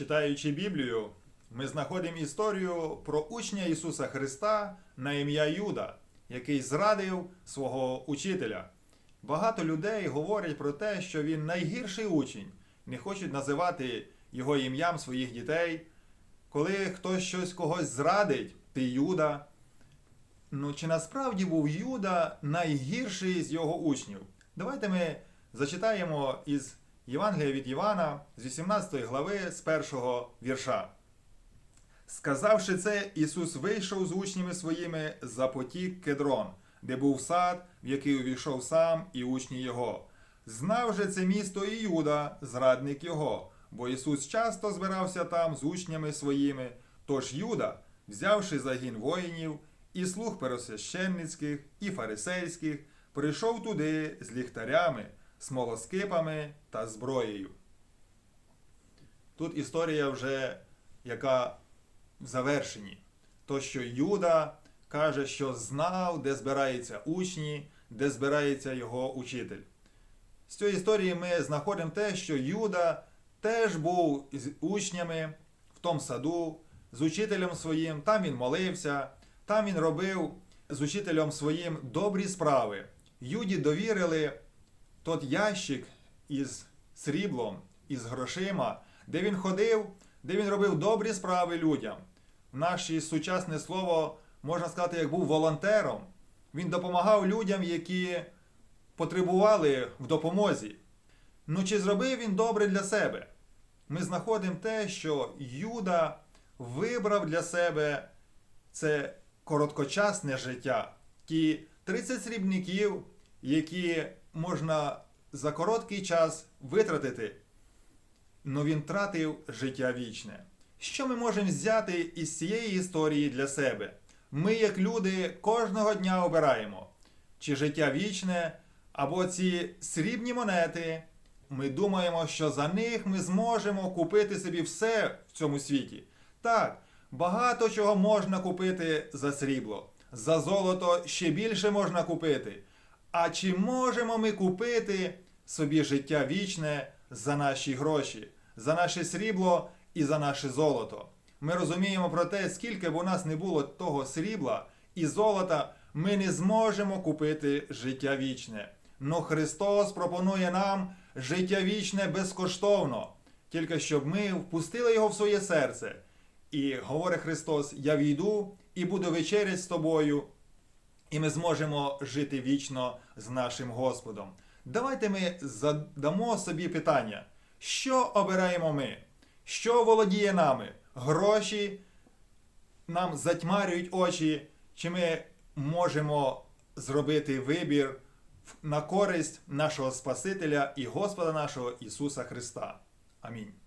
Читаючи Біблію, ми знаходимо історію про учня Ісуса Христа на ім'я Юда, який зрадив свого учителя. Багато людей говорять про те, що він найгірший учень, не хочуть називати його ім'ям своїх дітей. Коли хтось щось когось зрадить, ти Юда. Ну, чи насправді був Юда найгірший з його учнів? Давайте ми зачитаємо із Євангелія від Івана з 18 глави з першого вірша. Сказавши це, Ісус вийшов з учнями своїми за потік Кедрон, де був сад, в який увійшов сам і учні його. Знав же це місто і Юда, зрадник його, бо Ісус часто збирався там з учнями своїми. Тож Юда, взявши загін воїнів і слуг пересвященницьких і фарисейських, прийшов туди з ліхтарями, смолоскипами та зброєю. Тут історія вже яка в завершенні. То, що Юда каже, що знав, де збираються учні, де збирається його учитель. З цієї історії ми знаходимо те, що Юда теж був з учнями в тому саду, з учителем своїм, там він молився, там він робив з учителем своїм добрі справи. Юді довірили тот ящик із сріблом, із грошима, де він ходив, де він робив добрі справи людям. Наше сучасне слово можна сказати, як був волонтером. Він допомагав людям, які потребували в допомозі. Ну чи зробив він добре для себе? Ми знаходимо те, що Юда вибрав для себе це короткочасне життя, ті 30 срібників, які можна за короткий час витратити, але він тратив життя вічне. Що ми можемо взяти із цієї історії для себе? Ми, як люди, кожного дня обираємо чи життя вічне, або ці срібні монети. Ми думаємо, що за них ми зможемо купити собі все в цьому світі. Так, багато чого можна купити за срібло, за золото ще більше можна купити. А чи можемо ми купити собі життя вічне за наші гроші, за наше срібло і за наше золото? Ми розуміємо про те, скільки б у нас не було того срібла і золота, ми не зможемо купити життя вічне. Но Христос пропонує нам життя вічне безкоштовно, тільки щоб ми впустили його в своє серце. І говорить Христос: Я війду і буду вечерять з тобою, і ми зможемо жити вічно з нашим Господом. Давайте ми задамо собі питання, що обираємо ми? Що володіє нами? Гроші нам затьмарюють очі, чи ми можемо зробити вибір на користь нашого Спасителя і Господа нашого Ісуса Христа. Амінь.